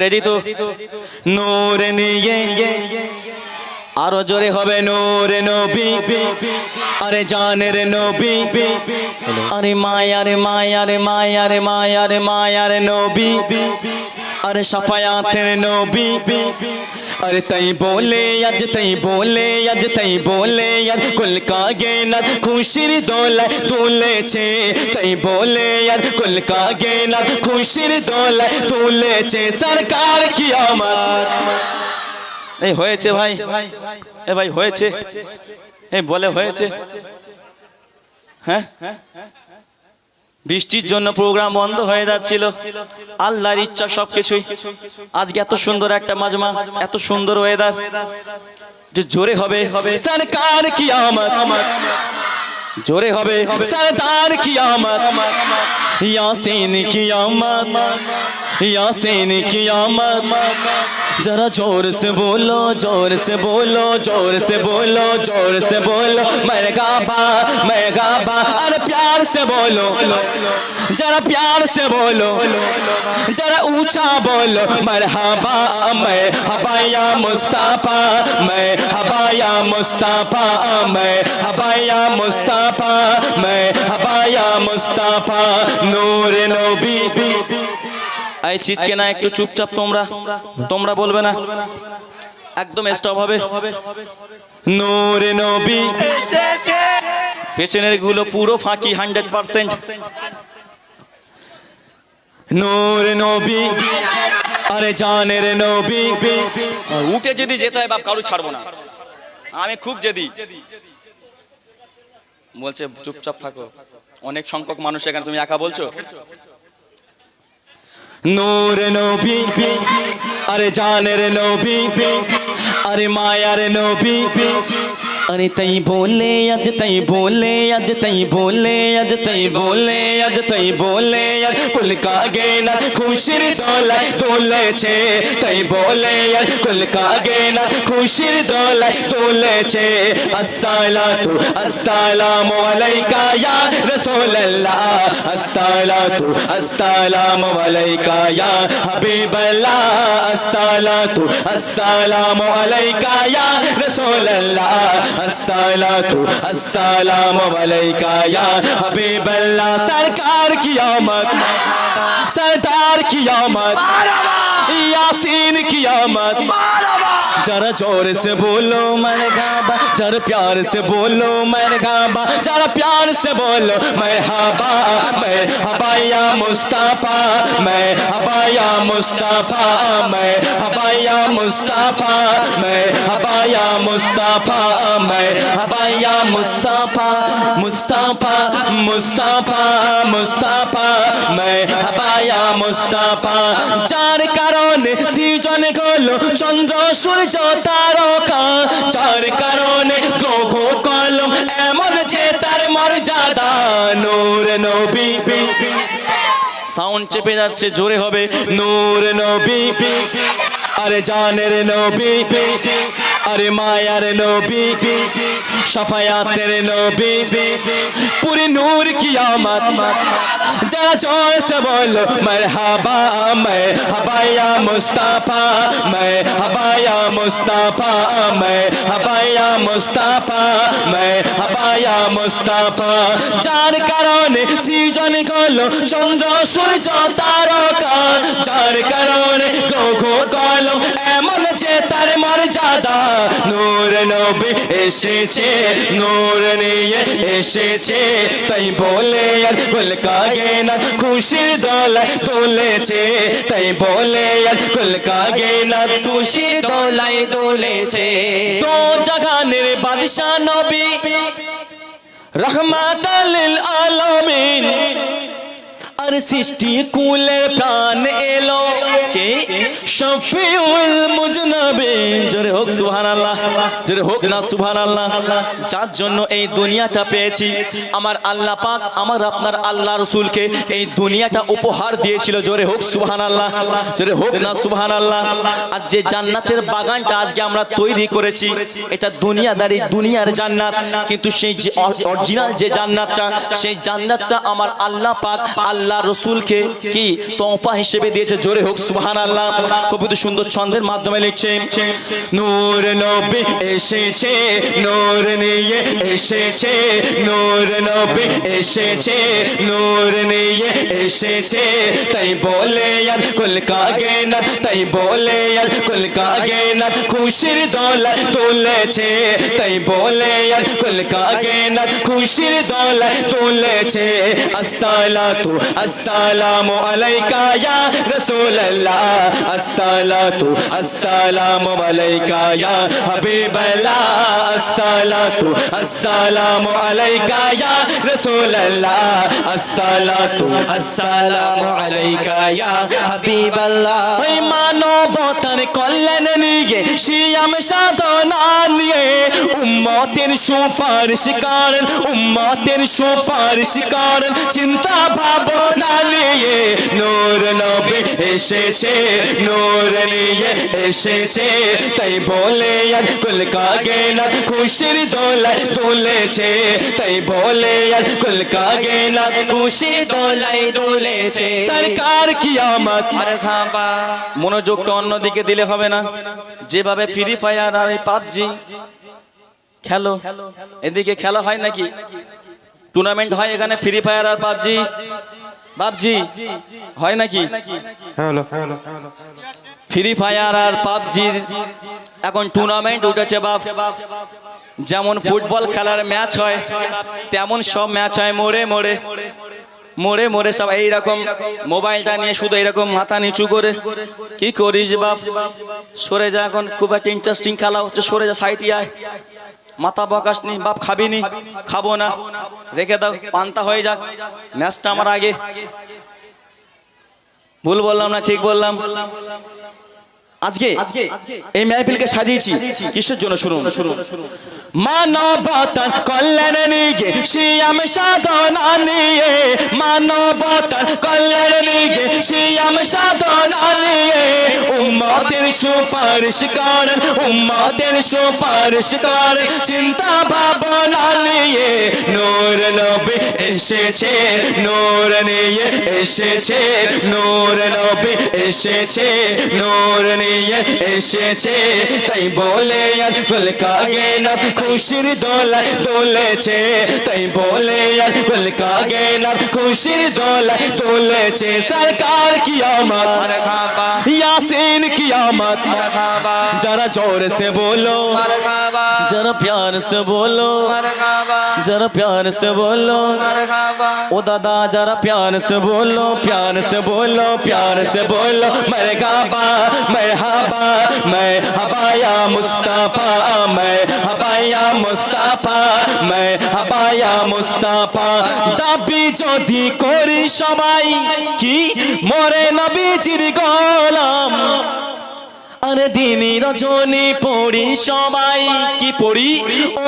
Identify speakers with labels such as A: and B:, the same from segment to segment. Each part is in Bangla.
A: রেডি তো? নূর নিয়ে। আরও জোরে হবে নূর নবী। আরে জানের নবী। আরে মায়ার মায়ার মায়ার মায়ার মায়ার নবী। আরে সাফায়াতের নবী। আর তাই বলে আজ তাই বলে আজ তাই বলে আর কলকা গেনার খুশির দোলায় তুলেছে তাই বলে আর কলকা গেনার খুশির দোলায় তুলেছে সরকার কি আমার এই হয়েছে ভাই এ ভাই হয়েছে এই বলে হয়েছে হ্যাঁ বৃষ্টির জন্য প্রোগ্রাম বন্ধ হয়ে যাচ্ছিল। আল্লাহর ইচ্ছা সব কিছুই আজকে এত সুন্দর একটা মাজমা, এত সুন্দর ওয়েদার যে জোরে হবে। সরকার কি আমার জোরে হবে। সরদার কি আমার ইয়াসিন কি আমার ইয়াসিন কি আমার जरा जोर से बोलो जोर से बोलो जोर से बोलो जोर से बोलो मरगाबा मरगाबा अरे प्यार से बोलो जरा प्यार से बोलो जरा ऊंचा बोलो मरहबा मैं हबाया मुस्ताफा मैं हबाया मुस्ताफा मैं हबाया मुस्ताफा मैं हबाया मुस्ताफा नूर नबी এই চিটকে না, একটু চুপচাপ তোমরা। তোমরা বলবে না। একদম স্টপ হবে। নূর নবী এসেছে। পেছনেরগুলো পুরো ফাঁকি হান্ড্রেড পার্সেন্ট নূর নবী, আরে জানের নবী। উঠে যদি যেতে হয়, বাপ কারু ছাড়বো না। আমি খুব জেদি। বলছে, চুপচাপ থাকো। অনেক সংখ্যক মানুষ এখানে, তুমি একা বলছো? নূর নবী আরে জানের নবী আরে মায়ার নবী अरे तई बोले अज तई बोले अज तई बोले अज तई बोले अज तई बोले, यार कुल का गेना, खुशिर दौलत दौले छे। तई बोले, यार कुल का गेना, खुशिर दौलत दौले छे। अस्सला अस्सलातु अस्सलामु अलैका, या रसूल अल्लाह अस्सलातु अस्सलामु अलैका, या हबीब अल्लाह अस्सलातु अस्सलामु अलैका, या रसूल अल्लाह अस्सलातु अस्सलामु अलैका या हबीब अल्लाह सरकार की आमद सरदार की आमद यासीन की आमद जरा ज़ोर से बोलो मरहबा, जरा प्यार से बोलो मरहबा, जरा प्यार से बोलो मैं हाबा मैं हबाया मुस्ताफा मैं हबाया मुस्ताफा मैं हबाया मुस्ताफा मैं हबाया मुस्ताफा मैं हबाया मुस्ताफा मुस्ताफा मुस्ताफा मुस्ताफा मैं हबाया मुस्ताफा। चार कारण, सीज़न खोलो, चंद्र सूर्य তারকা যার কারণে লৌহ কলম, এমন যে তার মর্যাদা, নূর নবী। সাউন্ড চেপে যাচ্ছে, জোরে হবে। নূর নবী। আরে জানের নবী। আরে মায়ার নবী। সাফায়াতের নবী। পুরি নূর কিয়ামত। जरा जोर से बोलो मरहबा मैं हबाया मुस्ताफा मैं हबाया मुस्ताफा मैं हबाया मुस्ताफा मैं हबाया মায়া মুস্তাফা, যার কারণে সৃজন হলো চন্দ্র, সূর্য, তারকা। যার কারণে গোঘো কল এমন যে তার মর্যাদা। নূর নবী এসেছে, নূর নিয়ে এসেছে, তাই বলে আর কুলকা গেনা খুশির দল তুলেছে। তাই বলে আর কুলকা গেনা খুশির দোলায় তুলেছে। তো জাগানের বাদশা নবী রহমাত আলমিন। আর সৃষ্টি কুলের প্রাণ এলো। কে? শফিউল মুজনাবিন জোরে হোক সুবহানাল্লাহ, জোরে হোক না সুবহানাল্লাহ। যার জন্য এই দুনিয়াটা পেয়েছি। আমার আল্লাহ পাক আমার আপনার আল্লাহ রসুলকে এই দুনিয়াটা উপহার দিয়েছিল। জোরে হোক সুবহানাল্লাহ, জোরে হোক না সুবহানাল্লাহ। আর যে জান্নাতের বাগানটা আজকে আমরা তৈরি করেছি, এটা দুনিয়াদারি দুনিয়ার জান্নাত। কিন্তু সেই যে অরিজিনাল যে জান্নাতটা, সেই জান্নাতটা আমার আল্লাহ পাক আল্লাহ রসুলকে কি তোপা হিসেবে দিয়েছে? জোরে হোক সুবহান আল্লাহ কবিতা সুন্দর ছন্দের মাধ্যমে লিখছে, নূর নবী এসেছে, নূর নিয়ে এসেছে, নূর নবী এসেছে, নূর নিয়ে এসেছে। তাই বলে আর কুল কাগে না, তাই বলে আর কুল কাগে না, খুশির দোলা তুলেছে। তাই বলে আর কুল কাগে না, খুশির দোলা তুলেছে। আসসালামু আলাইকা ইয়া রাসূলুল্লাহ। আসসালাতু আসসালামু আলাইকা ইয়া হাবিবাল্লাহ। আসসালাতু আসসালামু আলাইকা ইয়া রাসূলুল্লাহ। আসসালাতু
B: আসসালামু আলাইকা ইয়া হাবিবাল্লাহ।
A: ওই মানবতার কল্যাণ নিয়ে, শিয়াম সাধনা নিয়ে উম্মতের সুপারিশ করেন, উম্মতের সুপারিশ করেন, চিন্তা নূর নবী এসেছে, নূর নিয়ে এসেছে। তাই বলে আর কুল কাগে না খুশির দোলায় তুলেছে তাই বলে আর কুল কাগে না খুশির
B: দোলাই দুলেছে।
A: সরকার কিয়ামত।
B: মারহাবা
A: মনোযোগটা অন্যদিকে দিলে হবে না। যেভাবে ফ্রি ফায়ার আর এই পাবজি, খেলো। এদিকে খেলা হয় নাকি? টুর্নামেন্ট হয় এখানে ফ্রি ফায়ার আর পাবজি। পাবজি হয় নাকি? ফ্রি ফায়ার আর পাবজির এখন টুর্নামেন্ট উঠেছে বাপ। যেমন ফুটবল খেলার ম্যাচ হয় তেমন সব ম্যাচ হয় মোড়ে মোড়ে। মোড়ে মোড়ে সব এইরকম মোবাইলটা নিয়ে শুধু এরকম মাথা নিচু করে। কি করিস বাপ? সরে যা এখন খুব একটা ইন্টারেস্টিং খেলা হচ্ছে সরে যা সাইডে আয়। মাথা বকাস নি বাপ খাবি নি খাব না। রেখে দাও, পান্তা হয়ে যাক। ম্যাচটা আমার আগে। ভুল বললাম না, ঠিক বললাম। আজকে এই মেহফিলকে সাজিয়েছি। কিসের জন্য শুনুন? মানবতার কল্যাণ নিয়ে শিয়াম সাধনা নিয়ে। মানবতার কল্যাণ নিয়ে শিয়াম সাধনা নিয়ে। সুপারিশ করেন উম্মাদের সুপারিশ করেন চিন্তা ভাবনা নিয়ে নূর নবী এসেছে নূর নিয়ে এসেছে নূর নবী এসেছে নূর নিয়ে এসেছে। তাই বলে আর গুলকা গেনা খুশির দোলা দোলেছে তাই বলে আর গুলকা গেনা খুশির দোলা দোলেছে সরকার কিয়ামত ইয়াসিন
B: কিয়ামত
A: जरा जोर से बोलो
B: মারহাবা
A: जरा प्यार से बोलो
B: মারহাবা
A: जरा प्यार से बोलो
B: মারহাবা
A: ओ दादा जरा प्यार से बोलो प्यार से बोलो प्यार से बोलो मैं गाबा मैं हबा मैं हबाया मुस्ताफा मैं हबाया मुस्ताफा मैं हबाया मुस्ताफा দাবি যদি করি সবাই কি মরে নবীজির গোলাম আরে দিনী রজনী পড়ি সবাই। কি পড়ি?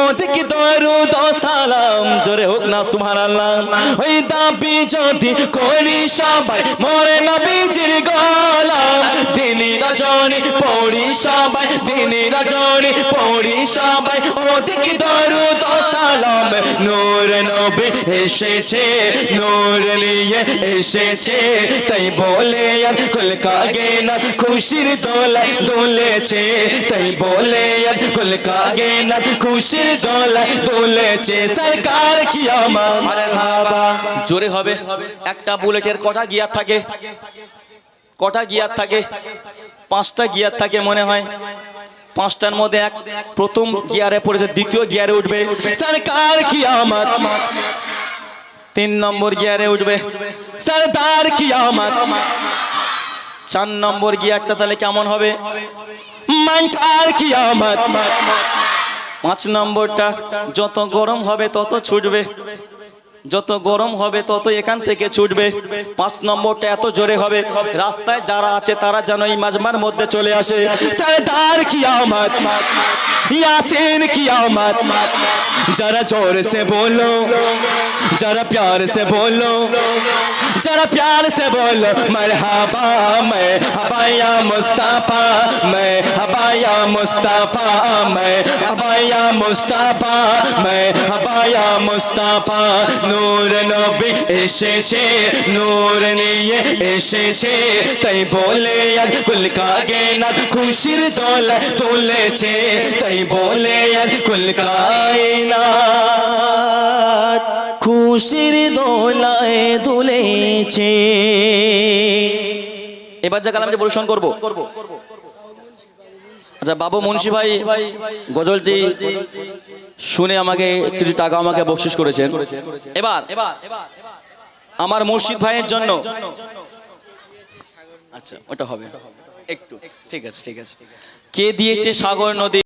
A: ওদিক দরুদ সালাম। জোরে হোক না, সুবহানাল্লাহ। ওই দাবি যদি করি সবাই, মরে নবীজির গোলাম। দিনী রজনী পড়ি সবাই দিনী রজনী পড়ি সবাই। ওদিক দরুদ সালাম। নূর নবী এসেছে, নূর নিয়ে এসেছে। তাই বলে আর কুল কাগে না, খুশির দোলায় দোলেছে তাই বলে কুল কাগে না খুশির দোলায় দোলেছে সরকার কি আমার? জোরে হবে। একটা বুলেটের কটা গিয়ার থাকে? কটা গিয়ার থাকে? পাঁচটা গিয়ার থাকে মনে হয়। পাঁচটার মধ্যে এক প্রথম গিয়ারে পড়েছে দ্বিতীয় গিয়ারে উঠবে। সরকার কি আমার? তিন নম্বর গিয়ারে উঠবে। সরদার কি আমার? চার নম্বর গিয়ে একটা তাহলে কেমন হবে? পাঁচ নম্বরটা যত গরম হবে তত ছুটবে। যত গরম হবে তত এখান থেকে ছুটবে পাঁচ নম্বরটা এত জোরে হবে রাস্তায় যারা আছে তারা যেন এই মাজমার মধ্যে চলে আসে সরদার কি আমত यासीन की आमद जरा जोर से बोलो जरा प्यार से बोलो जरा प्यार से बोलो मरहबा मैं हबाया मुस्ताफा मैं हबाया मुस्ताफा मैं हबाया मुस्ताफा मैं हबाया मुस्ताफा নূর নবী এসেছে, নূর নিয়ে এসেছে। তাই বলে আর কুল কাগে না খুশির দোল তুলেছে। তাই বলে আর কুল কায়নাত খুশির দোলায় দুলেছে। এবার যা কালামটি পরিবেশন করব। আচ্ছা বাবু মুন্সি ভাই গজলটি শুনে আমাকে কিছু টাকা আমাকে বকশিস করেছেন। এবার আমার মুর্শিদ ভাইয়ের জন্য। আচ্ছা ওটা হবে। একটু ঠিক আছে ঠিক আছে। কে দিয়েছে সাগর নদী?